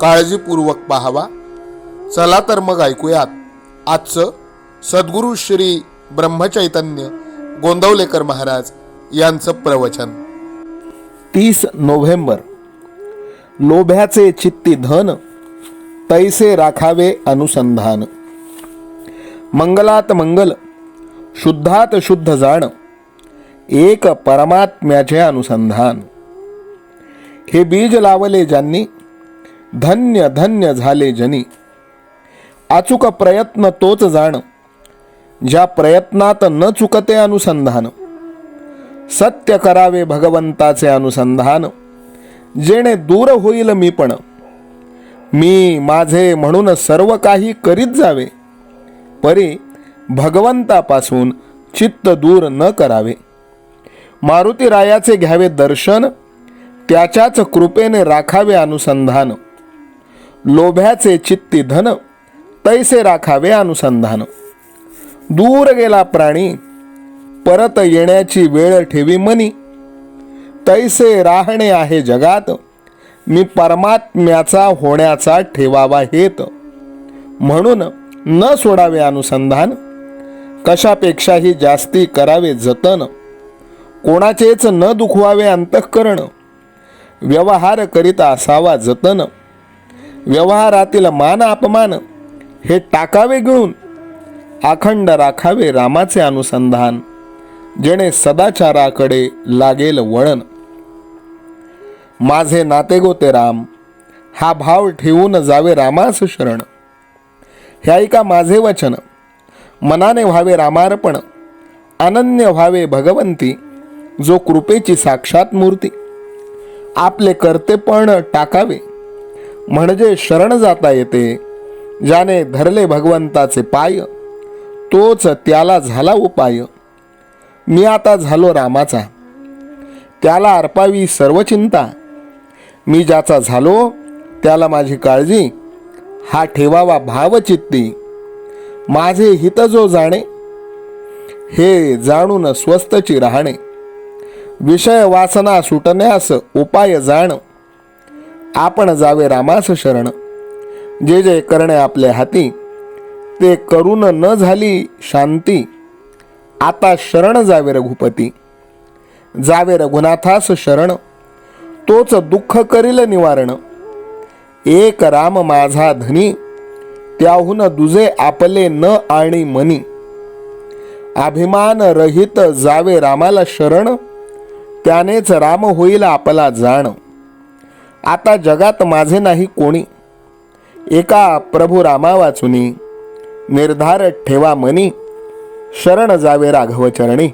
काळजीपूर्वक पाहावा. चला तर मग ऐकूयात. आजचं सद्गुरू श्री ब्रह्मचैतन्य गोंदवलेकर महाराज यांचं प्रवचन. तीस नोव्हेंबर. लोभ्याचे चित्ती धन तैसे राखावे अनुसंधान. मंगलात मंगल शुद्धात शुद्ध जाण एक परमात्म्याचे अनुसंधान. हे बीज लावले ज्यांनी धन्य धन्य झाले जनी. अचूक प्रयत्न तोच जाण. ज्या प्रयत्नात न चुकते अनुसंधान. सत्य करावे भगवंताचे अनुसंधान. जेणे दूर होईल मी पण. मी माझे म्हणून सर्व काही करीत जावे. परी भगवंतापासून चित्त दूर न करावे. मारुती रायाचे घ्यावे दर्शन त्याच्याच कृपेने राखावे अनुसंधान. लोभ्याचे चित्ती धन तैसे राखावे अनुसंधान. दूर गेला प्राणी परत येण्याची वेळ ठेवी मनी. तैसे राहणे आहे जगात मी परमात्म्याचा होण्याचा ठेवावा हेत. म्हणून न सोडावे अनुसंधान कशापेक्षाही जास्ती करावे जतन. कोणाचेच न दुखवावे अंतःकरण व्यवहार करीत असावा जतन. व्यवहारातील मान अपमान हे टाकावे गिळून अखंड राखावे रामाचे अनुसंधान जेणे सदाचाराकडे लागेल वळण. माझे नाते गोते राम हा भाव ठेवून जावे रामास शरण. हे ऐका माझे वचन. मनाने व्हावे रामार्पण. अनन्य व्हावे भगवंती जो कृपेची साक्षात मूर्ती. आपले कर्तेपण टाकावे. म्हणजे शरण जाता येते ज्याने धरले भगवंताचे पाय तोच त्याला झाला उपाय. मी आता झालो रामाचा. त्याला अर्पावी सर्व चिंता. मी ज्याचा झालो त्याला माझी काळजी. हा ठेवावा भावचित्ती माझे हित जो जाणे हे जाणून स्वस्तची राहणे. विषय वासना सुटण्यास उपाय जाण. आपण जावे रामास शरण. जे जे करणे आपल्या हाती ते करून न झाली शांती. आता शरण जावे रघुपती. जावे रघुनाथास शरण तोच दुःख करील निवारण. एक राम माझा धनी त्याहून दुजे आपले न आणि मनी. अभिमान रहित जावे रामाला शरण त्यानेच राम होईल आपला जाण. आता जगात माझे नाही कोणी. एका प्रभू रामा वाचुनी निर्धार ठेवा मनी. शरण जावे राघव चरणी.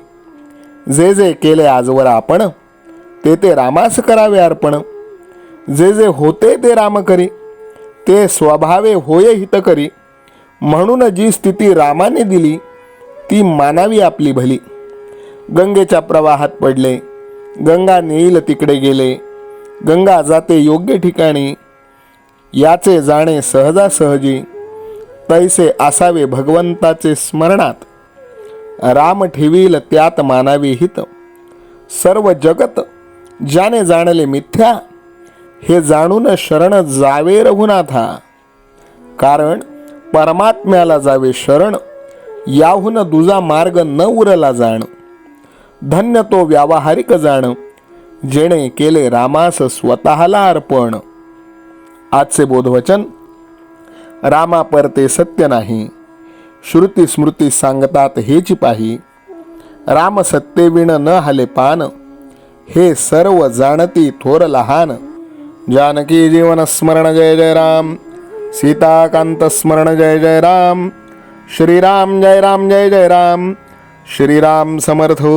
जे जे केले आजवर आपण ते ते रामास करावे अर्पण. जे जे होते ते राम करी ते स्वभावे होय हित करी. म्हणून जी स्थिती रामाने दिली ती मानावी आपली भली. गंगेच्या प्रवाहात पडले गंगा नेईल तिकडे गेले गंगा जाते योग्य ठिकाणी याचे जाणे सहजासहजी तैसे असावे भगवंताचे स्मरणात. राम ठेवील त्यात मानावी हित. सर्व जगत ज्याने जाणले मिथ्या हे जाणून शरण जावे रघुनाथा. कारण परमात्म्याला जावे शरण याहून दुजा मार्ग न उरला जाण. धन्य तो व्यावहारिक जाणं. जेणे केले रामास स्वतःला अर्पण. आजचे बोधवचन रामा परते सत्य नाही. श्रुती स्मृती सांगतात हेची पाही. राम सत्तेविण न हले पान हे सर्व जाणती थोर लहान. जानकी जीवन स्मरण जय जय राम सीताकांत स्मरण जय जय राम श्रीराम जय राम जय जय राम श्रीराम समर्थ हो.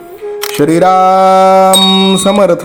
श्रीराम समर्थ।